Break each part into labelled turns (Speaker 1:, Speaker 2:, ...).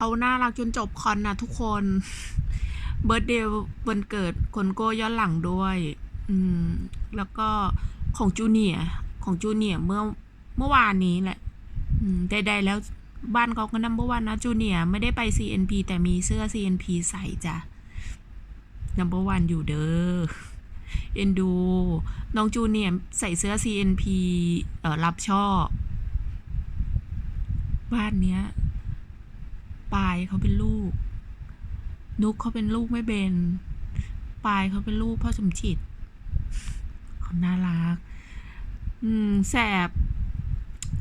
Speaker 1: เอาน่ารักจนจบคอนนะทุกคน เบิร์ดเดย์วันเกิดคนโก้ย้อนหลังด้วย อืม แล้วก็ของจูเนียของจูเนียเมื่อเมื่อวานนี้แหละ อืมใดๆแล้วบ้านเขาก็นัมเบอร์วันนะจูเนียไม่ได้ไป CNP แต่มีเสื้อ CNP ใส่จ้ะนัมเบอร์วันอยู่เด้อเอ็นดู น้องจูเนียใส่เสื้อ CNP เอ่อรับชอบบ้านเนี้ย ปายเขาเป็นลูก นุกเขาเป็นลูกไม่เบนปายเขาเป็นลูกพ่อสมจิตเขาน่ารัก อืมแสบ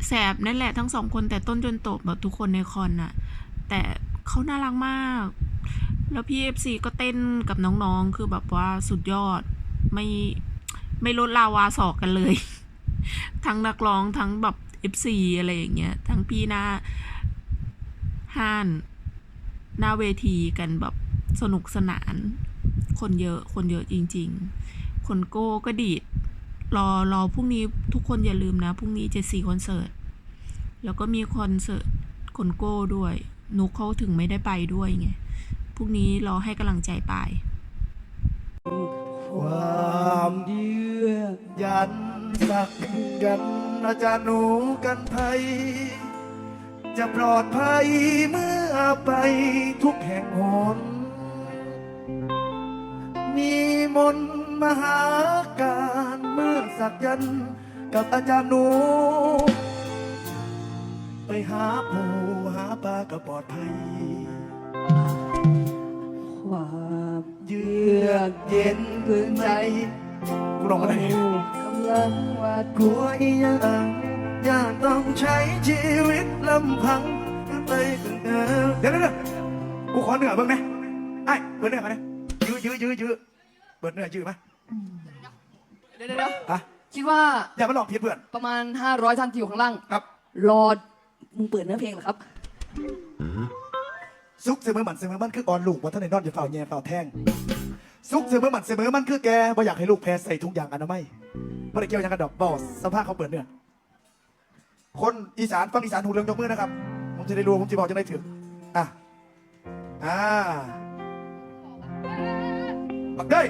Speaker 1: แสบนั่นแหละทั้งสองคนแต่ต้นจนโตแบบทุกคนในคอนน่ะ แต่เขาน่ารักมาก แล้วพี่เอฟซีก็เต้นกับน้องๆ คือแบบว่าสุดยอด ไม่ไม่ลดลาวาสอกกันเลย ทั้งนักร้องทั้งแบบเอฟซีอะไรอย่างเงี้ย ทั้งพี่หน้า ห้านหน้าเวทีกันแบบสนุกสนาน คนเยอะคนเยอะจริง ๆ คนโก้ก็ดีด รอรอพรุ่งนี้ทุกคนอย่าลืมนะพรุ่งนี้เจ็ดสี่คอนเสิร์ตแล้วก็มีคอนเสิร์ตคนโก้ด้วยนุกเขาถึงไม่ได้ไปด้วยไงพรุ่งนี้รอให้กำลังใจไป
Speaker 2: ความเยือกยันสักกันอาจารย์หนูกันภัย จะปลอดภัยเมื่อไปทุกแห่งหน มีมนต์มหาการเมื่อสักยันต์กับอาจารย์หนู ไปหาปูหาปลาก็ปลอดภัย
Speaker 3: ความ
Speaker 2: เยือกเย็นพื้นใจกูลองมาได้
Speaker 3: กำลังวาด
Speaker 2: กลัวอีหยัง อยากต้องใช้ชีวิตลำพังไปถึงเดิมเดี๋ยวเดี๋ยวเดี๋ยวกูขอเหนือเบ้างนะไอ้เปิดเหนือมานะยื้อยื้อยื้อยื้อเปิดเหนือยื้อมา
Speaker 3: เดี๋ยวเดี๋ยวเดี๋ยว
Speaker 2: ฮะ
Speaker 3: คิดว่า
Speaker 2: อย่ามาหลอกเพี้ยเพื่อน
Speaker 3: ประมาณ 500ท่านที่อยู่ข้างล่าง
Speaker 2: ครับ
Speaker 3: รอมึงเปิดเนื้อเพลงเหรอครับ
Speaker 2: ซุกเสมอหมันเสมอมันคืออ่อนลูกว่าท่านในนอนอย่าเฝ้าแย่เฝ้าแทงซุกเสมอหมันเสมอมันคือแกบ่อยากให้ลูกแพ้ใส่ทุกอย่างอนามัยบ่ได้เกี่ยวหยังกันดอกบอสสภาพเขาเปิดเนื้อ คนอีสานฟังอีสานหูเรื่องยกมือนะครับ ผมจะได้รู้ ผมจะบอกจะได้ถึงอะ อ่าบักได้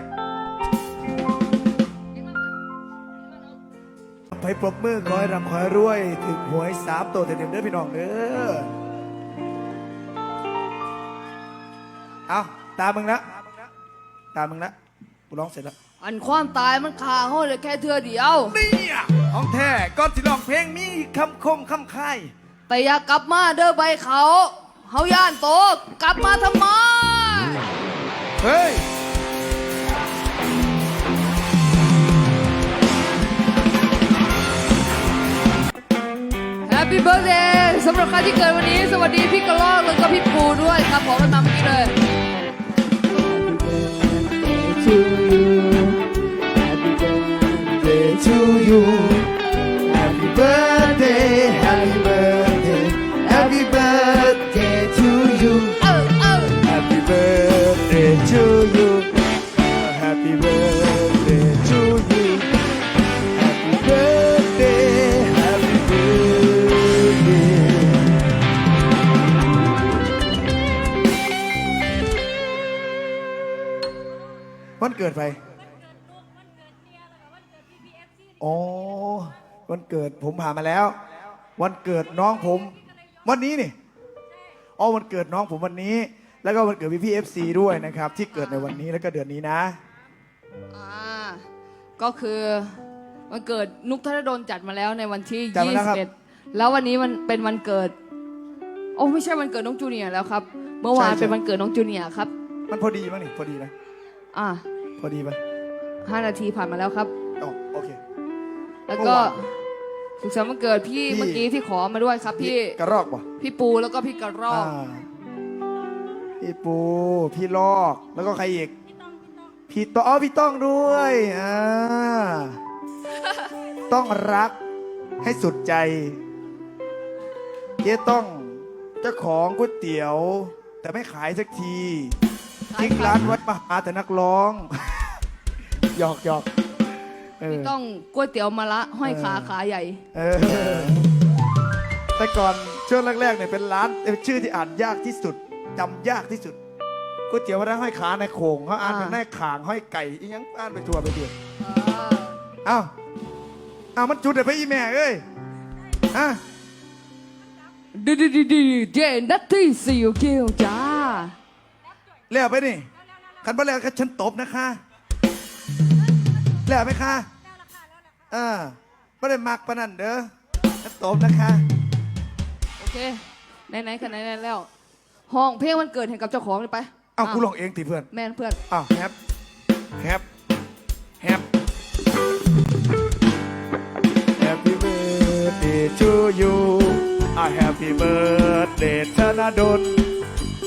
Speaker 2: ไปปรบมือคอยรำคอยรวย ถึงหวยสามตัวเต็มๆเด้อพี่น้องเด้อเอาตามมึงละตามมึงละกูร้องเสร็จแล้ว
Speaker 3: อันความตายมันคาห้อยเลยแค่เทือเดียว
Speaker 2: นี่ของแท้ก่อนสิร้องเพลงมีคำคมคำค่าย
Speaker 3: แต่อย่ากลับมาเด้อใบเขาเฮาย่านโตกกลับมาทำไม
Speaker 2: เฮ้ย
Speaker 3: แฮปปี้เบิร์ a เดย์สำหรับใครที่เกิดวันนี้ สวัสดีพี่กระลอกแล้วก็พี่ปูด้วยครับผมมันมาเมื่อกี้เลย
Speaker 2: Day you Happy birthday Happy birthday Happy birthday to you
Speaker 3: เออเออ
Speaker 2: Happy birthday to you Happy birthday to you Happy birthday Happy birthday วันเกิดไป อ๋อวันเกิดผมผ่านมาแล้ว วันเกิดน้องผม วันนี้นี่อ๋อวันเกิดน้องผมวันนี้ แล้วก็วันเกิดพี่พี่เอฟซีด้วยนะครับ ที่เกิดในวันนี้แล้วก็เดือนนี้นะ
Speaker 3: อ่าก็คือวันเกิดนุกธนดลจัดมาแล้วในวันที่
Speaker 2: จัดมาแล้วครับ
Speaker 3: 21 แล้ววันนี้มันเป็นวันเกิด โอ้ไม่ใช่วันเกิดน้องจูเนียร์แล้วครับ เมื่อวาน
Speaker 2: ใช่ใช่
Speaker 3: เป็นวันเกิดน้องจูเนียร์ครับ
Speaker 2: มันพอดีมั้งนี่พอดีไหม
Speaker 3: อ่า
Speaker 2: พอดีไหม
Speaker 3: ห้านาทีผ่านมาแล้วครับ
Speaker 2: อ๋อโอเค
Speaker 3: แล้วก็
Speaker 2: เมื่อวาน
Speaker 3: สุขสันต์วันเกิดพี่
Speaker 2: พี่
Speaker 3: เมื่อกี้ที่ขอมาด้วยครับพี่
Speaker 2: กระรอกป่ะ
Speaker 3: พี่ปูแล้วก็พี่กระรอก
Speaker 2: อ่าพี่ปู พี่ลอก แล้วก็ใครอีก พี่ต้องอ๋อพี่ต้องด้วยอ่าต้องรักให้สุดใจเจ๊ต้องเจ้าของก๋วยเตี๋ยว แต่ไม่ขายสักทีทิ้งร้านไว้มาหาแต่นักร้อง หยอกหยอก เออ
Speaker 3: ต้องก๋วยเตี๋ยวมะละห้อยขา
Speaker 2: เออ
Speaker 3: ขาใหญ่
Speaker 2: เออแต่ก่อนช่วงแรกๆเนี่ยเป็นร้านเป็นชื่อที่อ่านยากที่สุดจำยากที่สุดก๋วยเตี๋ยวว่าได้ห้อยขาในโขงเขาอ่านเป็น
Speaker 3: อ่า
Speaker 2: แน่ขางห้อยไก่อีหยังอ่านไปทั่วไปเดือด
Speaker 3: อ่า
Speaker 2: เอ้าเอ้ามันจุดเดี๋ยวไปอีแม่เอ้ยอะ
Speaker 3: ดีดีดีดีเจนัตตี้สิวเกลจ้า
Speaker 2: แล้วไปนี่คันบ่แล้วก็ฉันตบนะคะ แล้วไหมคะอ่าไม่ได้มักปะนั่นเด้อฉันตบนะคะ
Speaker 3: โอเคไหนๆกันไหนๆแล้ว ห้องเพลงวันเกิดให้กับเจ้าของเลยไป
Speaker 2: เอ้ากูลองเองติเพื่อน
Speaker 3: แม่นเพื่อน
Speaker 2: อ้าวแฮปแฮปแฮป Happy birthday to you a Happy birthday ธนดล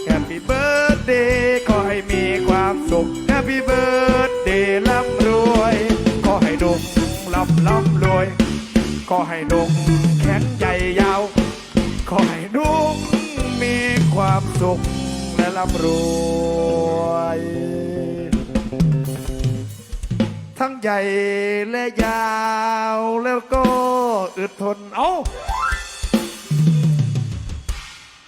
Speaker 2: Happy birthday ขอให้มีความสุข Happy birthday ร่ำรวยขอให้ดุงร่ำร่ำรวยขอให้ดุงแข็งใจยาวขอให้ดุงมีความสุขและร่ำรวย ทั้งใหญ่และยาวแล้วก็อึดทน เอ้า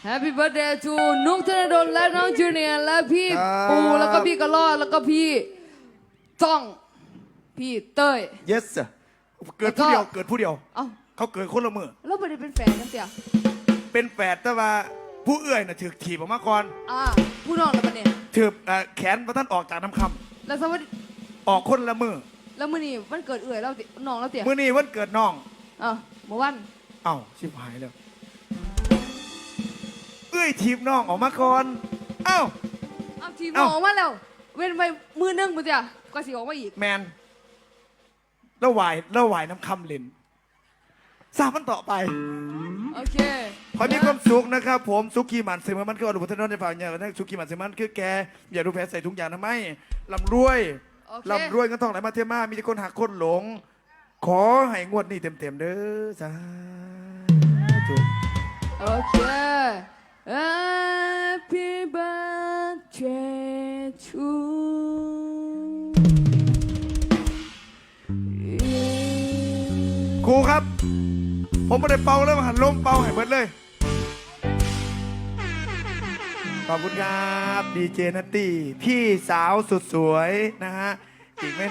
Speaker 3: แฮปปี้เบิร์ดเดย์ทูนุกธนดลและน้องจูเนียร์และพี่
Speaker 2: ครับ
Speaker 3: ปูแล้วก็พี่กระรอดแล้วก็พี่ ต้อง พี่เต้ย
Speaker 2: yes sir เกิดผู้เดียว
Speaker 3: แล้วก็
Speaker 2: เกิดผู้เดียว
Speaker 3: เอ้า
Speaker 2: เขาเกิดคนละมือ
Speaker 3: แล้วไม่ได้เป็นแฟนกันเตีย
Speaker 2: เป็นแฝดแต่ว่าผู้เอื้อยน่ะถือถีบออกมาก่อน
Speaker 3: อ่าผู้น้องแล้วปะเนี่ย
Speaker 2: ถือเอ่อแขนพระท่านออกจากน้ำค
Speaker 3: แล้วสวัสดีำ
Speaker 2: ออกคนละมือ
Speaker 3: แล้วมื้อนี้มันเกิดเอื่อยแล้วติน้องแล้วเตีย
Speaker 2: มือนี้วันเกิดน้อง
Speaker 3: อะเมื่อวัน
Speaker 2: เอ้าชิบหายแล้ว เอื้อยถีบน้องออกมาก่อนเอ้า
Speaker 3: เอาทีม
Speaker 2: เอ้า
Speaker 3: ออกมาแล้ว เว้นไปมือนึงมั้งเตีย ก็สิออกมาอีก
Speaker 2: แมนแล้ววายแล้ววายน้ำคำเล่นทราบมันต่อไป
Speaker 3: โอเค
Speaker 2: ขอให้มีความสุขนะครับผมสุกี้หมันเสมอมันคืออนุพัฒนในฝั่งเนี่ยนะสุกี้หมันเสมอมันคือแกอย่าดูแพ้ใส่ทุกอย่างทำไมลำรวย
Speaker 3: โอเค
Speaker 2: ลำรวยเงินทองไหลมาเทมามีแต่คนหักคนหลง ขอให้งวดนี้เต็มๆเด้อสาธุ
Speaker 3: โอเค Happy birthday to
Speaker 2: ครูครับ ผมไม่ได้เป่าแล้วหันลมเป่าให้เบิดเลย ขอบคุณครับดีเจนัตตี้พี่สาวสุดสวยนะฮะอีกไม่